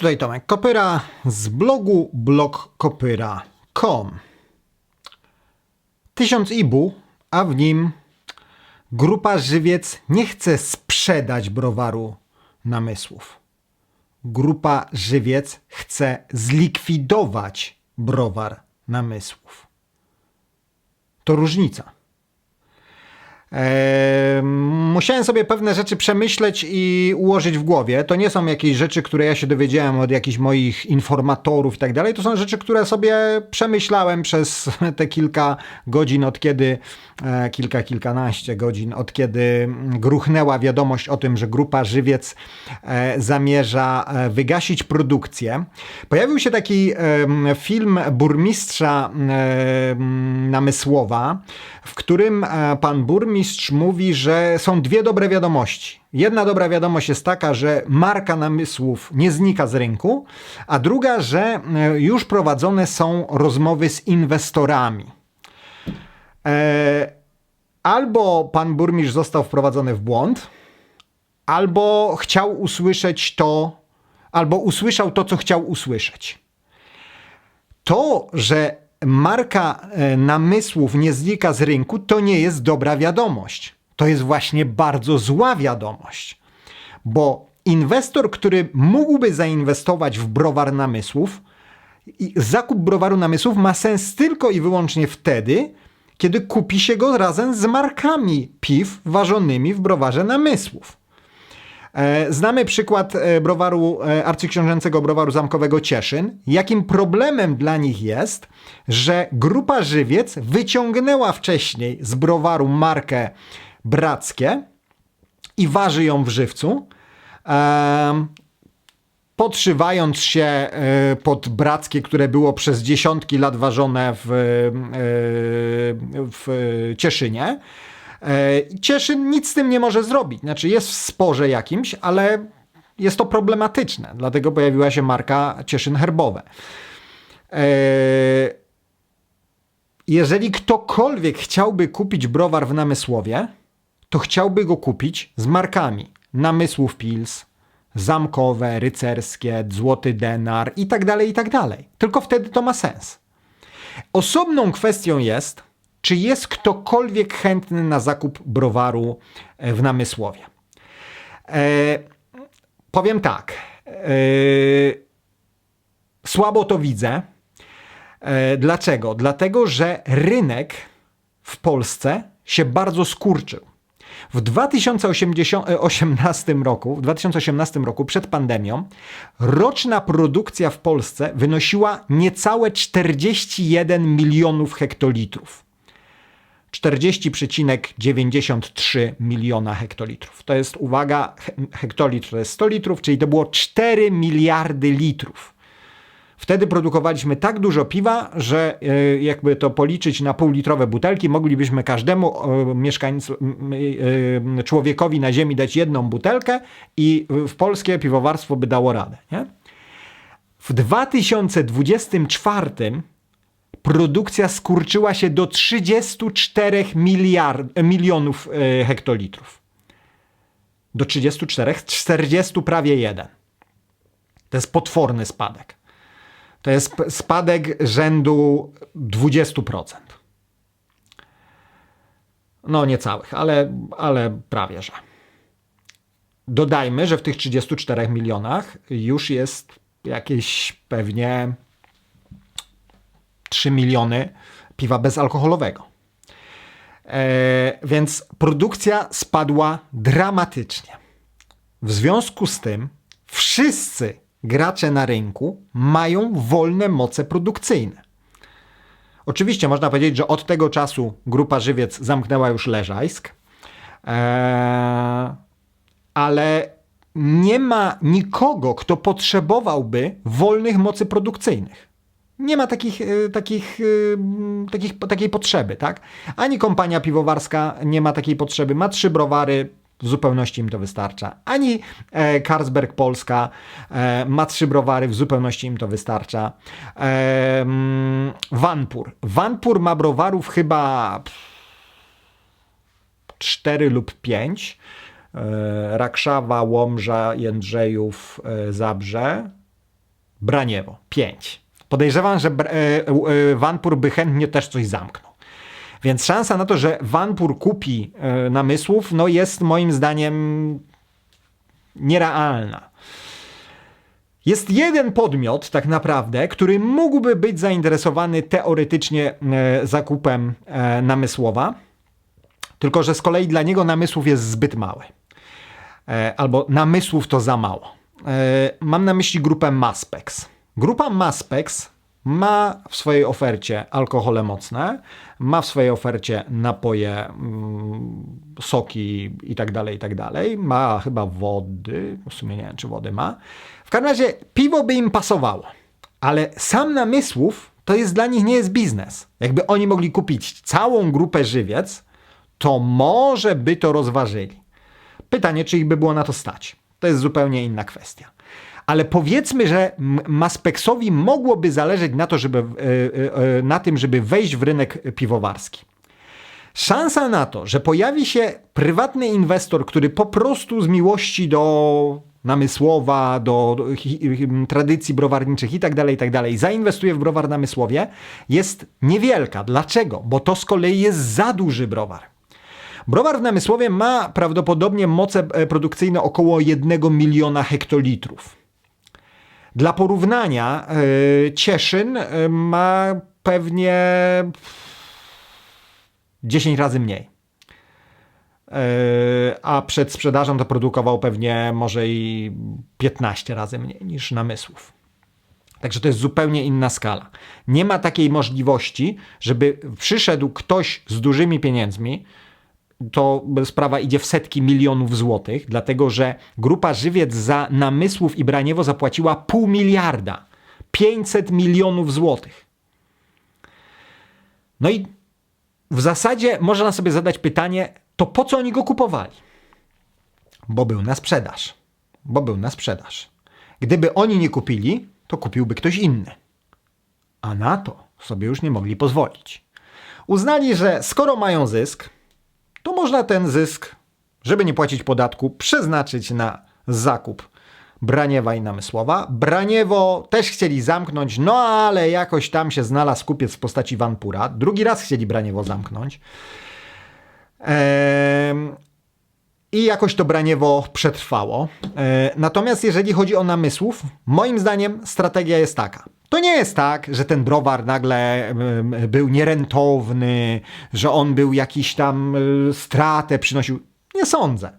Tutaj Tomek Kopyra z blogu blogkopyra.com. Tysiąc ibu, a w nim grupa Żywiec nie chce sprzedać browaru namysłów. Grupa Żywiec chce zlikwidować browar namysłów. To różnica. Musiałem sobie pewne rzeczy przemyśleć i ułożyć w głowie. To nie są jakieś rzeczy, które ja się dowiedziałem od jakichś moich informatorów i tak dalej. To są rzeczy, które sobie przemyślałem przez te kilka godzin, od kiedy, e, kilka, kilkanaście godzin, od kiedy gruchnęła wiadomość o tym, że grupa Żywiec e, zamierza e, wygasić produkcję. Pojawił się taki film burmistrza Namysłowa, w którym pan burmistrz burmistrz mówi, że są dwie dobre wiadomości. Jedna dobra wiadomość jest taka, że marka namysłów nie znika z rynku, a druga, że e, już prowadzone są rozmowy z inwestorami. E, albo pan burmistrz został wprowadzony w błąd, albo chciał usłyszeć to, albo usłyszał to, co chciał usłyszeć. To, że marka e, namysłów nie znika z rynku, to nie jest dobra wiadomość. To jest właśnie bardzo zła wiadomość, bo inwestor, który mógłby zainwestować w browar namysłów, zakup browaru namysłów ma sens tylko i wyłącznie wtedy, kiedy kupi się go razem z markami piw ważonymi w browarze namysłów. E, znamy przykład e, browaru, e, arcyksiążęcego browaru zamkowego Cieszyn. Jakim problemem dla nich jest, że grupa Żywiec wyciągnęła wcześniej z browaru markę Brackie i waży ją w żywcu, podszywając się pod Brackie, które było przez dziesiątki lat ważone w, w Cieszynie. E, Cieszyn nic z tym nie może zrobić. Znaczy jest w sporze jakimś, ale jest to problematyczne. Dlatego pojawiła się marka Cieszyn Herbowe. E, jeżeli ktokolwiek chciałby kupić browar w Namysłowie, to chciałby go kupić z markami Namysłów Pils, Zamkowe, Rycerskie, Złoty Denar i tak dalej, i tak dalej. Tylko wtedy to ma sens. Osobną kwestią jest, czy jest ktokolwiek chętny na zakup browaru e, w Namysłowie? E, powiem tak. E, słabo to widzę. E, dlaczego? Dlatego, że rynek w Polsce się bardzo skurczył. W 2018 roku, w 2018 roku przed pandemią, roczna produkcja w Polsce wynosiła niecałe 41 milionów hektolitrów. 40,93 miliona hektolitrów. To jest, uwaga, hektolitr to jest 100 litrów, czyli to było 4 miliardy litrów. Wtedy produkowaliśmy tak dużo piwa, że e, jakby to policzyć na półlitrowe butelki, moglibyśmy każdemu mieszkańcu, e, człowiekowi na ziemi dać jedną butelkę i w polskie piwowarstwo by dało radę. Nie? W 2024 produkcja skurczyła się do 34 miliard, milionów e, hektolitrów. Do 34, 40 prawie 1. To jest potworny spadek. To jest spadek rzędu 20%. No niecałych, ale, ale prawie że. Dodajmy, że w tych 34 milionach już jest jakieś pewnie 3 miliony piwa bezalkoholowego. E, więc produkcja spadła dramatycznie. W związku z tym wszyscy gracze na rynku mają wolne moce produkcyjne. Oczywiście można powiedzieć, że od tego czasu grupa Żywiec zamknęła już Leżajsk, e, ale nie ma nikogo, kto potrzebowałby wolnych mocy produkcyjnych. Nie ma takich, e, takich, e, takich, takiej potrzeby, tak? Ani kompania piwowarska nie ma takiej potrzeby. Ma trzy browary, w zupełności im to wystarcza. Ani e, Carlsberg Polska e, ma trzy browary, w zupełności im to wystarcza. E, Vanpur. Vanpur ma browarów chyba cztery lub pięć. E, Rakszawa, Łomża, Jędrzejów, e, Zabrze Braniewo 5. Podejrzewam, że Br- e, e, Vanpur by chętnie też coś zamknął. Więc szansa na to, że Vanpur kupi e, namysłów, no jest moim zdaniem nierealna. Jest jeden podmiot, tak naprawdę, który mógłby być zainteresowany teoretycznie e, zakupem e, namysłowa, tylko że z kolei dla niego namysłów jest zbyt mały. E, albo namysłów to za mało. E, mam na myśli grupę Maspex. Grupa Maspex ma w swojej ofercie alkohole mocne, ma w swojej ofercie napoje, mm, soki i tak dalej, i tak. Ma chyba wody, w sumie nie wiem, czy wody ma. W każdym razie piwo by im pasowało, ale sam namysłów to jest dla nich nie jest biznes. Jakby oni mogli kupić całą grupę żywiec, to może by to rozważyli. Pytanie, czy ich by było na to stać. To jest zupełnie inna kwestia. Ale powiedzmy, że Maspeksowi mogłoby zależeć na, to, żeby, e, e, e, na tym, żeby wejść w rynek piwowarski. Szansa na to, że pojawi się prywatny inwestor, który po prostu z miłości do namysłowa, do, tradycji browarniczych i tak dalej, i tak zainwestuje w browar namysłowie, jest niewielka. Dlaczego? Bo to z kolei jest za duży browar. Browar w Namysłowie ma prawdopodobnie moce produkcyjne około 1 miliona hektolitrów. Dla porównania, e, Cieszyn e, ma pewnie 10 razy mniej. E, A przed sprzedażą to produkował pewnie może i 15 razy mniej niż namysłów. Także to jest zupełnie inna skala. Nie ma takiej możliwości, żeby przyszedł ktoś z dużymi pieniędzmi, to sprawa idzie w setki milionów złotych, dlatego że grupa Żywiec za namysłów i Braniewo zapłaciła pół miliarda. 500 milionów złotych. No i w zasadzie można sobie zadać pytanie, to po co oni go kupowali? Bo był na sprzedaż. Bo był na sprzedaż. Gdyby oni nie kupili, to kupiłby ktoś inny. A na to sobie już nie mogli pozwolić. Uznali, że skoro mają zysk, to można ten zysk, żeby nie płacić podatku, przeznaczyć na zakup Braniewa i Namysłowa. Braniewo też chcieli zamknąć, no ale jakoś tam się znalazł kupiec w postaci Vanpura. Drugi raz chcieli Braniewo zamknąć. Ehm, I jakoś to Braniewo przetrwało. E, Natomiast jeżeli chodzi o namysłów, moim zdaniem strategia jest taka. To nie jest tak, że ten browar nagle był nierentowny, że on był jakiś tam y, stratę przynosił. Nie sądzę.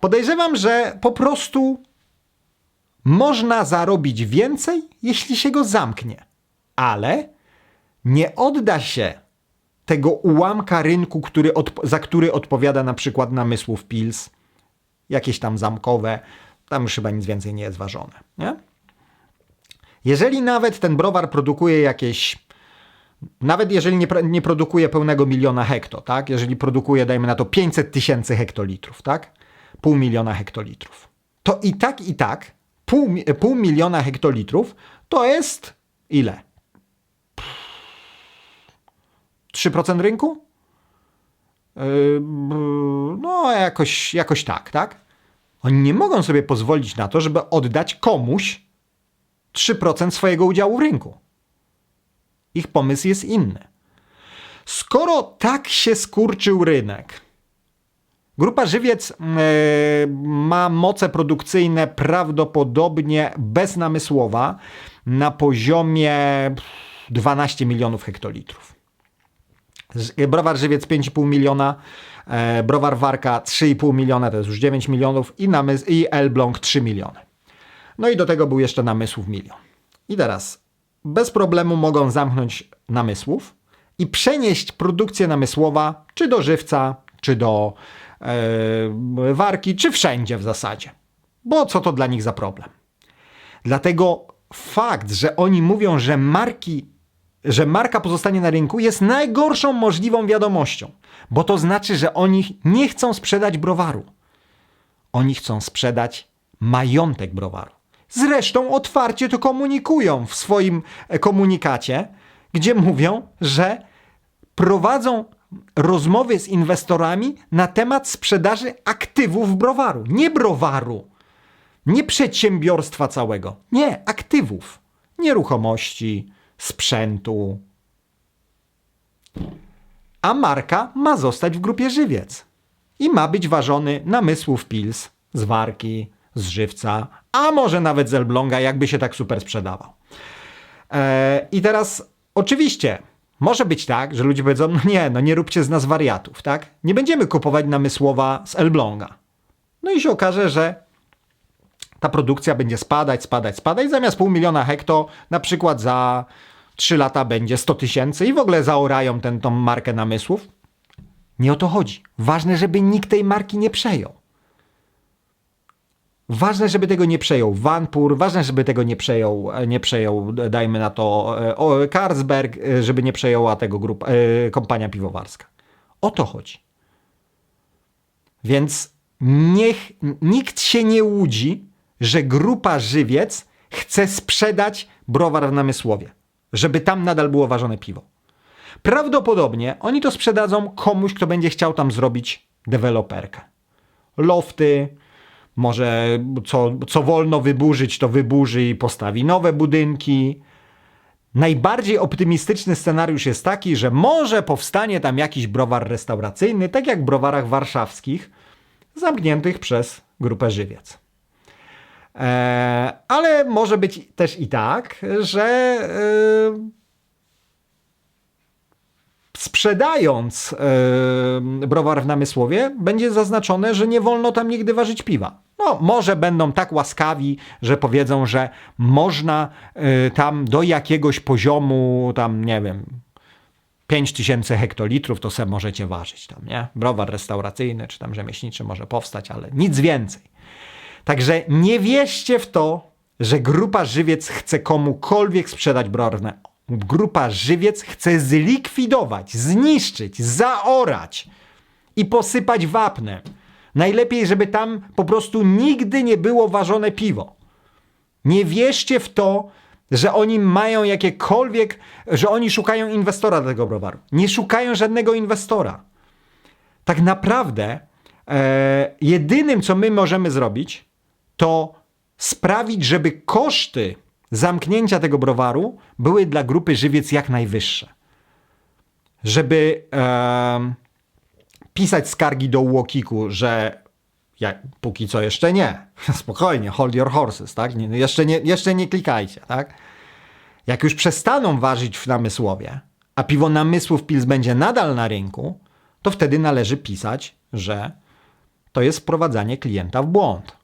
Podejrzewam, że po prostu można zarobić więcej, jeśli się go zamknie, ale nie odda się tego ułamka rynku, który za który odpowiada na przykład namysłów Pils, jakieś tam zamkowe, tam już chyba nic więcej nie jest ważone. Nie? Jeżeli nawet ten browar produkuje jakieś, nawet jeżeli nie, nie produkuje pełnego miliona hekto, tak? jeżeli produkuje, dajmy na to 500 tysięcy hektolitrów, tak? pół miliona hektolitrów, to i tak, i tak pół, pół miliona hektolitrów to jest ile? 3% rynku? Yy, No, jakoś, jakoś tak, tak? Oni nie mogą sobie pozwolić na to, żeby oddać komuś 3% swojego udziału w rynku. Ich pomysł jest inny. Skoro tak się skurczył rynek, Grupa Żywiec e, ma moce produkcyjne prawdopodobnie bez namysłowa na poziomie 12 milionów hektolitrów. Ż- Browar Żywiec 5,5 miliona, e, browar Warka 3,5 miliona, to jest już 9 milionów i, namys- i Elbląg 3 miliony. No i do tego był jeszcze namysłów milion. I teraz bez problemu mogą zamknąć namysłów i przenieść produkcję namysłowa czy do żywca, czy do e, warki, czy wszędzie w zasadzie. Bo co to dla nich za problem? Dlatego fakt, że oni mówią, że marki, że marka pozostanie na rynku jest najgorszą możliwą wiadomością, bo to znaczy, że oni nie chcą sprzedać browaru. Oni chcą sprzedać majątek browaru. Zresztą otwarcie to komunikują w swoim e, komunikacie, gdzie mówią, że prowadzą rozmowy z inwestorami na temat sprzedaży aktywów browaru. Nie browaru, nie przedsiębiorstwa całego. Nie, aktywów aktywów, nieruchomości, sprzętu. A marka ma zostać w grupie żywiec i ma być ważony namysłów pils z warki, z żywca, a może nawet z Elbląga, jakby się tak super sprzedawał. E, I teraz oczywiście może być tak, że ludzie powiedzą, no nie, no nie róbcie z nas wariatów, tak? Nie będziemy kupować namysłowa z Elbląga. No i się okaże, że ta produkcja będzie spadać, spadać, spadać. Zamiast pół miliona hekto, na przykład za 3 lata będzie 100 tysięcy i w ogóle zaorają tą markę namysłów. Nie o to chodzi. Ważne, żeby nikt tej marki nie przejął. Ważne, żeby tego nie przejął Vanpur, ważne, żeby tego nie przejął, nie przejął dajmy na to, e, Carlsberg, e, żeby nie przejęła tego grupa, e, kompania piwowarska. O to chodzi. Więc niech nikt się nie łudzi, że grupa Żywiec chce sprzedać browar w Namysłowie, żeby tam nadal było ważone piwo. Prawdopodobnie oni to sprzedadzą komuś, kto będzie chciał tam zrobić deweloperkę. Lofty, może co, co wolno wyburzyć, to wyburzy i postawi nowe budynki. Najbardziej optymistyczny scenariusz jest taki, że może powstanie tam jakiś browar restauracyjny, tak jak w browarach warszawskich, zamkniętych przez grupę Żywiec. Eee, ale może być też i tak, że e, sprzedając e, browar w Namysłowie, będzie zaznaczone, że nie wolno tam nigdy ważyć piwa. No, może będą tak łaskawi, że powiedzą, że można e, tam do jakiegoś poziomu, tam nie wiem, 5000 hektolitrów, to sobie możecie ważyć tam, nie? Browar restauracyjny czy tam rzemieślniczy może powstać, ale nic więcej. Także nie wierzcie w to, że grupa Żywiec chce komukolwiek sprzedać browar. Grupa Żywiec chce zlikwidować, zniszczyć, zaorać i posypać wapnem. Najlepiej, żeby tam po prostu nigdy nie było ważone piwo. Nie wierzcie w to, że oni mają jakiekolwiek, że oni szukają inwestora do tego browaru. Nie szukają żadnego inwestora. Tak naprawdę e, jedynym, co my możemy zrobić, to sprawić, żeby koszty zamknięcia tego browaru były dla grupy żywiec jak najwyższe. Żeby em, pisać skargi do Łokiku, że póki co jeszcze nie. Spokojnie, hold your horses, tak? Nie, jeszcze, nie, jeszcze nie klikajcie, tak? Jak już przestaną ważyć w namysłowie, a piwo namysłów Pils będzie nadal na rynku, to wtedy należy pisać, że to jest wprowadzanie klienta w błąd.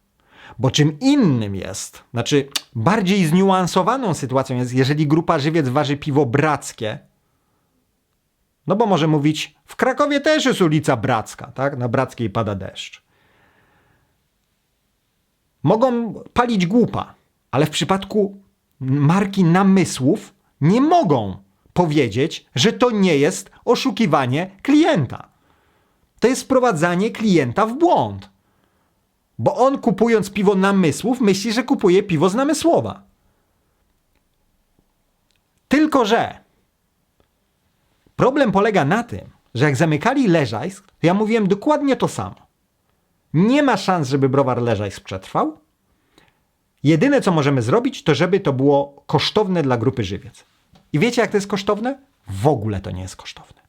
Bo czym innym jest, znaczy bardziej zniuansowaną sytuacją jest, jeżeli grupa żywiec waży piwo brackie, no bo może mówić, w Krakowie też jest ulica Bracka, tak? Na Brackiej pada deszcz. Mogą palić głupa, ale w przypadku marki namysłów nie mogą powiedzieć, że to nie jest oszukiwanie klienta. To jest wprowadzanie klienta w błąd. Bo on kupując piwo namysłów myśli, że kupuje piwo z namysłowa. Tylko, że problem polega na tym, że jak zamykali Leżajsk, ja mówiłem dokładnie to samo. Nie ma szans, żeby browar Leżajsk przetrwał. Jedyne, co możemy zrobić, to żeby to było kosztowne dla grupy żywiec. I wiecie, jak to jest kosztowne? W ogóle to nie jest kosztowne.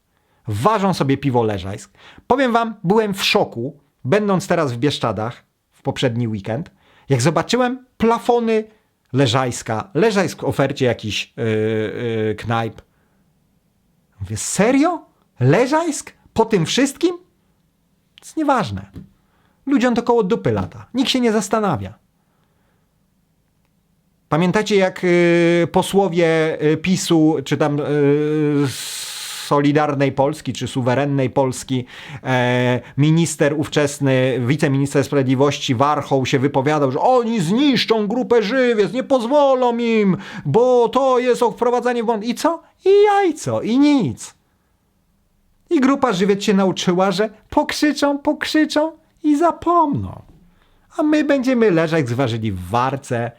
Ważą sobie piwo Leżajsk. Powiem wam, byłem w szoku, będąc teraz w Bieszczadach poprzedni weekend, jak zobaczyłem plafony Leżajska, Leżajsk w ofercie jakiś yy, yy, knajp. Mówię, serio? Leżajsk? Po tym wszystkim? To jest nieważne. Ludziom to koło dupy lata. Nikt się nie zastanawia. Pamiętacie, jak y, posłowie y, PiSu, czy tam y, Solidarnej Polski, czy suwerennej Polski, e, minister ówczesny, wiceminister sprawiedliwości Warchoł się wypowiadał, że oni zniszczą grupę żywiec, nie pozwolą im, bo to jest wprowadzanie w błąd. I co? I jajco, i nic. I grupa żywiec się nauczyła, że pokrzyczą, pokrzyczą i zapomną. A my będziemy leżeć zważyli w warce.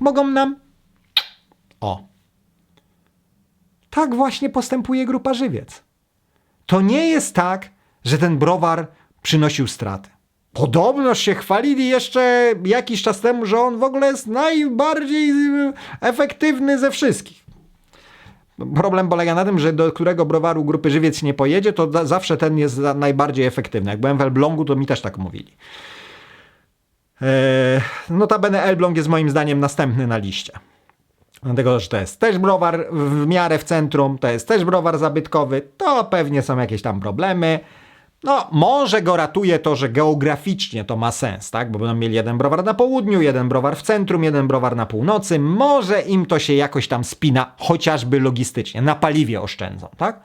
Mogą nam. O. Tak właśnie postępuje grupa żywiec. To nie jest tak, że ten browar przynosił straty. Podobno się chwalili jeszcze jakiś czas temu, że on w ogóle jest najbardziej y, efektywny ze wszystkich. Problem polega na tym, że do którego browaru grupy żywiec nie pojedzie, to zawsze ten jest najbardziej efektywny. Jak byłem w Elblągu, to mi też tak mówili. Eee, notabene Elbląg jest moim zdaniem następny na liście. Dlatego, że to jest też browar w miarę w centrum, to jest też browar zabytkowy, to pewnie są jakieś tam problemy. No, może go ratuje to, że geograficznie to ma sens, tak? Bo będą mieli jeden browar na południu, jeden browar w centrum, jeden browar na północy. Może im to się jakoś tam spina, chociażby logistycznie, na paliwie oszczędzą, tak?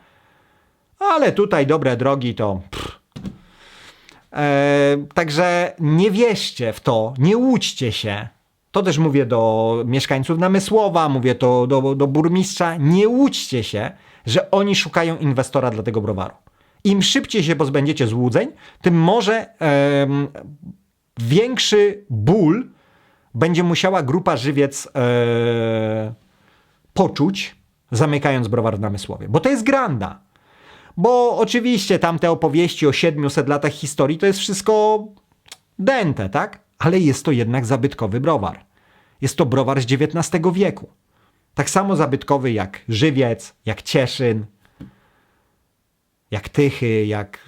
Ale tutaj dobre drogi to. Pff. E, także nie wierzcie w to, nie łudźcie się. To też mówię do mieszkańców Namysłowa, mówię to do, do burmistrza. Nie łudźcie się, że oni szukają inwestora dla tego browaru. Im szybciej się pozbędziecie złudzeń, tym może większy ból będzie musiała grupa żywiec e, poczuć, zamykając browar w Namysłowie. Bo to jest granda. Bo oczywiście tamte opowieści o 700 latach historii to jest wszystko dęte, tak? Ale jest to jednak zabytkowy browar. Jest to browar z XIX wieku. Tak samo zabytkowy jak Żywiec, jak Cieszyn, jak Tychy, jak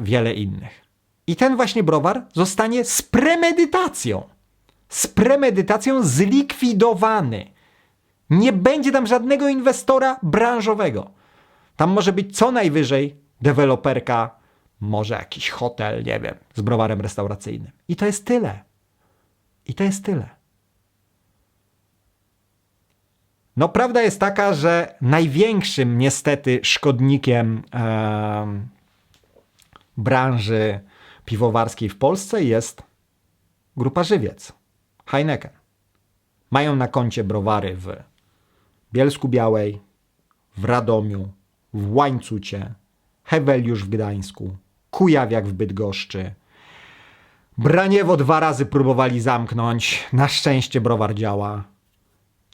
wiele innych. I ten właśnie browar zostanie z premedytacją, z premedytacją zlikwidowany. Nie będzie tam żadnego inwestora branżowego. Tam może być co najwyżej deweloperka, może jakiś hotel, nie wiem, z browarem restauracyjnym. I to jest tyle. I to jest tyle. No, prawda jest taka, że największym niestety szkodnikiem em, branży piwowarskiej w Polsce jest grupa Żywiec, Heineken. Mają na koncie browary w Bielsku Białej, w Radomiu, w Łańcucie, Heweliusz w Gdańsku, Kujawiak w Bydgoszczy. Braniewo dwa razy próbowali zamknąć, na szczęście browar działa.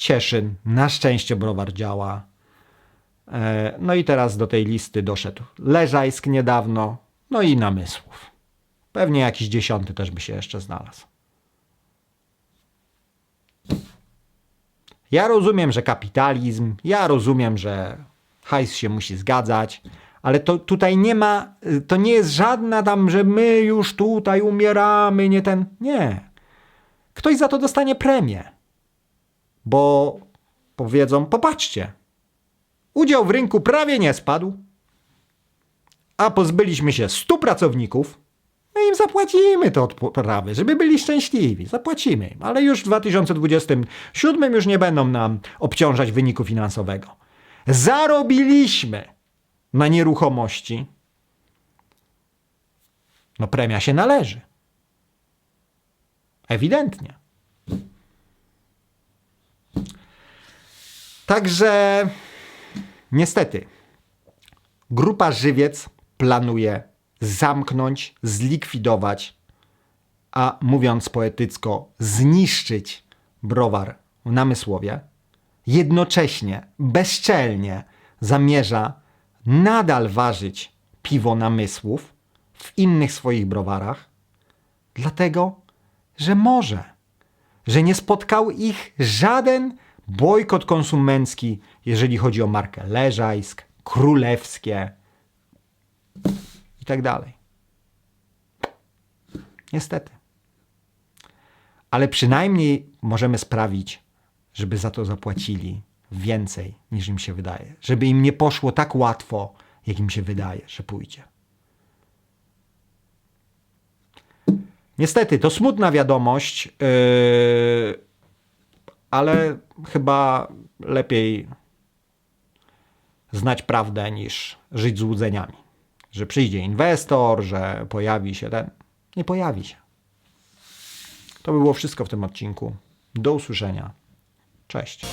Cieszyn, na szczęście browar działa. E, No i teraz do tej listy doszedł Leżajsk niedawno, no i Namysłów. Pewnie jakiś dziesiąty też by się jeszcze znalazł. Ja rozumiem, że kapitalizm, ja rozumiem, że hajs się musi zgadzać, ale to tutaj nie ma, to nie jest żadna tam, że my już tutaj umieramy, nie ten. Nie. Ktoś za to dostanie premię. Bo powiedzą, popatrzcie, udział w rynku prawie nie spadł, a pozbyliśmy się 100 pracowników, my im zapłacimy te odprawy, żeby byli szczęśliwi. Zapłacimy im, ale już w 2027 już nie będą nam obciążać wyniku finansowego. Zarobiliśmy na nieruchomości. No premia się należy. Ewidentnie. Także niestety grupa Żywiec planuje zamknąć, zlikwidować, a mówiąc poetycko, zniszczyć browar w Namysłowie. Jednocześnie, bezczelnie zamierza nadal ważyć piwo Namysłów w innych swoich browarach, dlatego, że może, że nie spotkał ich żaden bojkot konsumencki, jeżeli chodzi o markę Leżajsk, Królewskie i tak dalej. Niestety. Ale przynajmniej możemy sprawić, żeby za to zapłacili więcej niż im się wydaje. Żeby im nie poszło tak łatwo, jak im się wydaje, że pójdzie. Niestety, to smutna wiadomość, yy, ale chyba lepiej znać prawdę niż żyć złudzeniami. Że przyjdzie inwestor, że pojawi się ten. Nie pojawi się. To by było wszystko w tym odcinku. Do usłyszenia. Cześć.